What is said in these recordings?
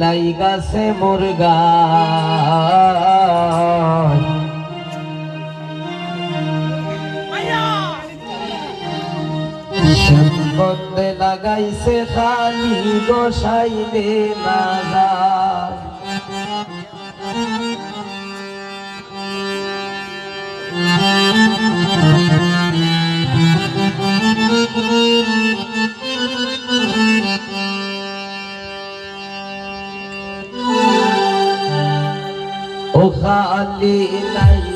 লাই গাছে মুরগা বদলে লাগাইছে খালি গোসাই দে Thank. Oh, Allah,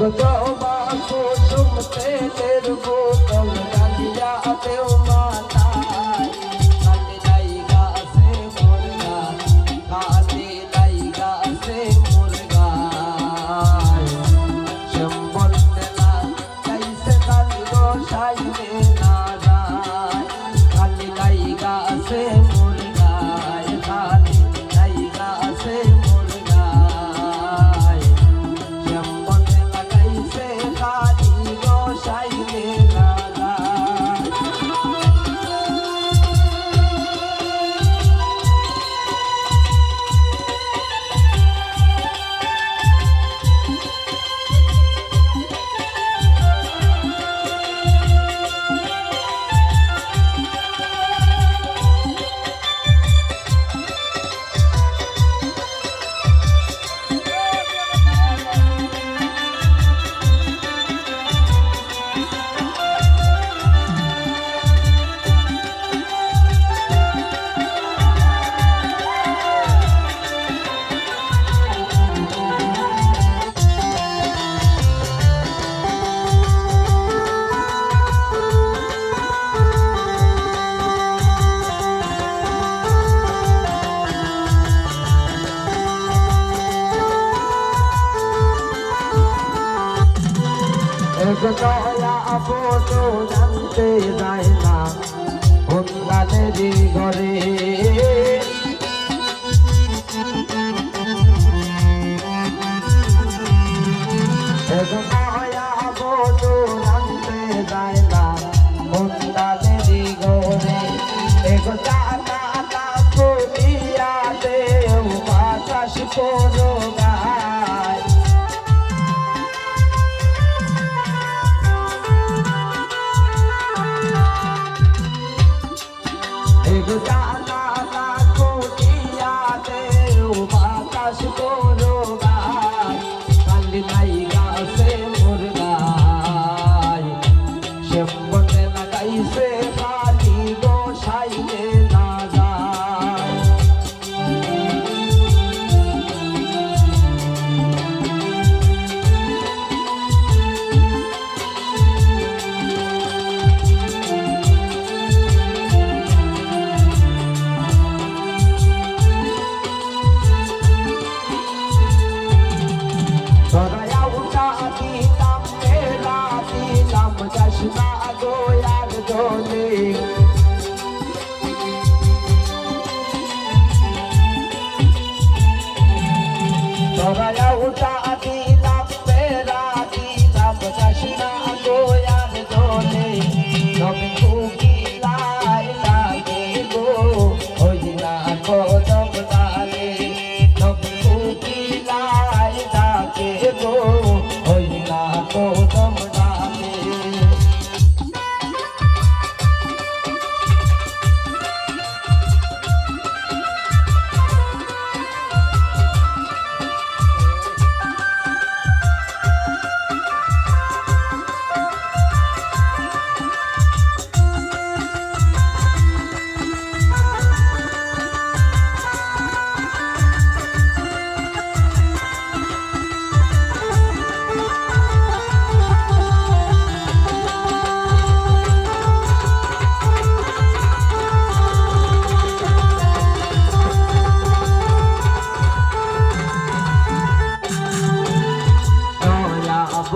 the dog. এক নয়া আপন জানতে যায় না অন্যানেরই ঘরে। এক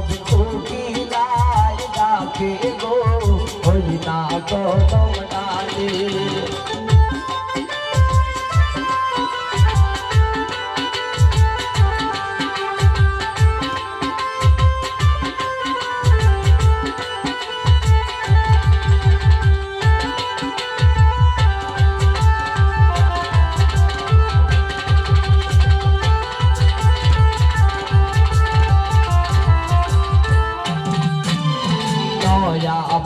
হবে কোটি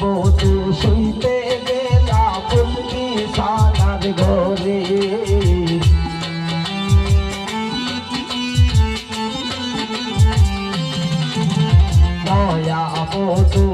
মধু শুনতে গেলাম কুন্তি সানার ঘরে। দয়া মধু